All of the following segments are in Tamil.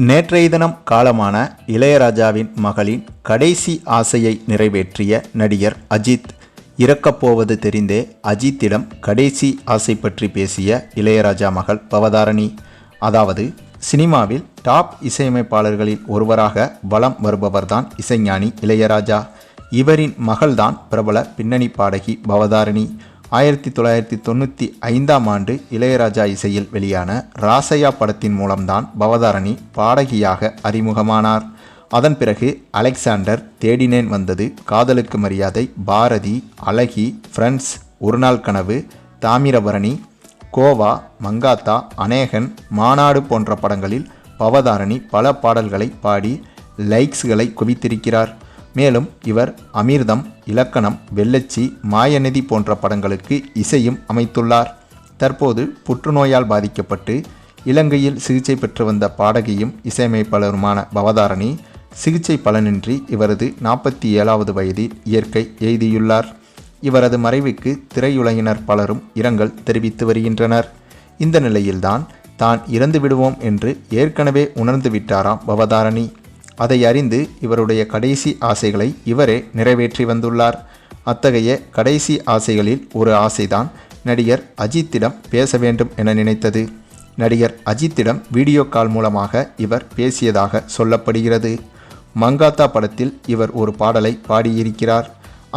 நேற்றைய தினம் காலமான இளையராஜாவின் மகளின் கடைசி ஆசையை நிறைவேற்றிய நடிகர் அஜித். இறக்கப்போவது தெரிந்தே அஜித்திடம் கடைசி ஆசை பற்றி பேசிய இளையராஜா மகள் பவதாரணி. அதாவது சினிமாவில் டாப் இசையமைப்பாளர்களில் ஒருவராக வலம் வருபவர்தான் இசைஞானி இளையராஜா. இவரின் மகள்தான் பிரபல பின்னணி பாடகி பவதாரணி. ஆயிரத்தி தொள்ளாயிரத்தி தொண்ணூற்றி ஐந்தாம் ஆண்டு இளையராஜா இசையில் வெளியான ராசையா படத்தின் மூலம்தான் பவதாரணி பாடகியாக அறிமுகமானார். அதன் பிறகு அலெக்சாண்டர் தேடினேன் வந்தது காதலுக்கு மரியாதை பாரதி அழகி ஃப்ரெண்ட்ஸ் ஒரு நாள் கனவு தாமிரபரணி கோவா மங்காத்தா அநேகன் மாநாடு போன்ற படங்களில் பவதாரணி பல பாடல்களை பாடி லைக்ஸ்களை குவித்திருக்கிறார். மேலும் இவர் அமிர்தம் இலக்கணம் வெள்ளச்சி மாயநிதி போன்ற படங்களுக்கு இசையும் அமைத்துள்ளார். தற்போது புற்றுநோயால் பாதிக்கப்பட்டு இலங்கையில் சிகிச்சை பெற்று வந்த பாடகியும் இசையமைப்பாளருமான பவதாரணி சிகிச்சை பலனின்றி இவரது நாற்பத்தி ஏழாவது வயதில் இயற்கை எய்தியுள்ளார் இவரது மறைவுக்கு திரையுலகினர் பலரும் இரங்கல் தெரிவித்து வருகின்றனர். இந்த நிலையில்தான் தான் இறந்து விடுவோம் என்று ஏற்கனவே உணர்ந்து விட்டாராம் பவதாரணி. அதை அறிந்து இவருடைய கடைசி ஆசைகளை இவரே நிறைவேற்றி வந்துள்ளார். அத்தகைய கடைசி ஆசைகளில் ஒரு ஆசைதான் நடிகர் அஜித்திடம் பேச வேண்டும் என நினைத்தது. நடிகர் அஜித்திடம் வீடியோ கால் மூலமாக இவர் பேசியதாக சொல்லப்படுகிறது. மங்காத்தா படத்தில் இவர் ஒரு பாடலை பாடியிருக்கிறார்.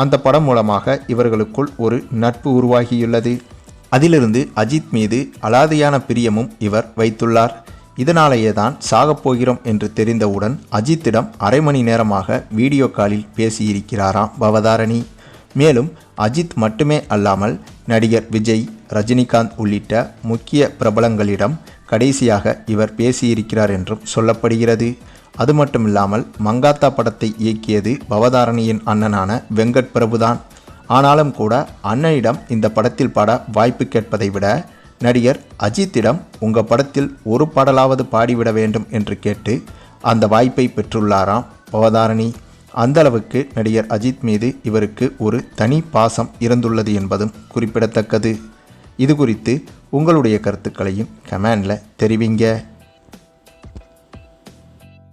அந்த படம் மூலமாக இவர்களுக்குள் ஒரு நட்பு உருவாகியுள்ளது. அதிலிருந்து அஜித் மீது அலாதையான பிரியமும் இவர் வைத்துள்ளார். இதனாலேயே தான் சாகப்போகிறோம் என்று தெரிந்தவுடன் அஜித்திடம் அரை மணி நேரமாக வீடியோ காலில் பேசியிருக்கிறாராம் பவதாரணி. மேலும் அஜித் மட்டுமே அல்லாமல் நடிகர் விஜய் ரஜினிகாந்த் உள்ளிட்ட முக்கிய பிரபலங்களிடம் கடைசியாக இவர் பேசியிருக்கிறார் என்றும் சொல்லப்படுகிறது. அது மட்டுமில்லாமல் மங்காத்தா படத்தை இயக்கியது பவதாரணியின் அண்ணனான வெங்கட் பிரபுதான். ஆனாலும் கூட அண்ணனிடம் இந்த படத்தில் பாட வாய்ப்பு கேட்பதை விட நடிகர் அஜித்திடம் உங்கள் படத்தில் ஒரு பாடலாவது பாடிவிட வேண்டும் என்று கேட்டு அந்த வாய்ப்பை பெற்றுள்ளாராம் பவதாரணி. அந்த அளவுக்கு நடிகர் அஜித் மீது இவருக்கு ஒரு தனி பாசம் இருந்துள்ளது என்பதும் குறிப்பிடத்தக்கது. இது குறித்து உங்களுடைய கருத்துக்களையும் கமெண்டில் தெரிவிங்க.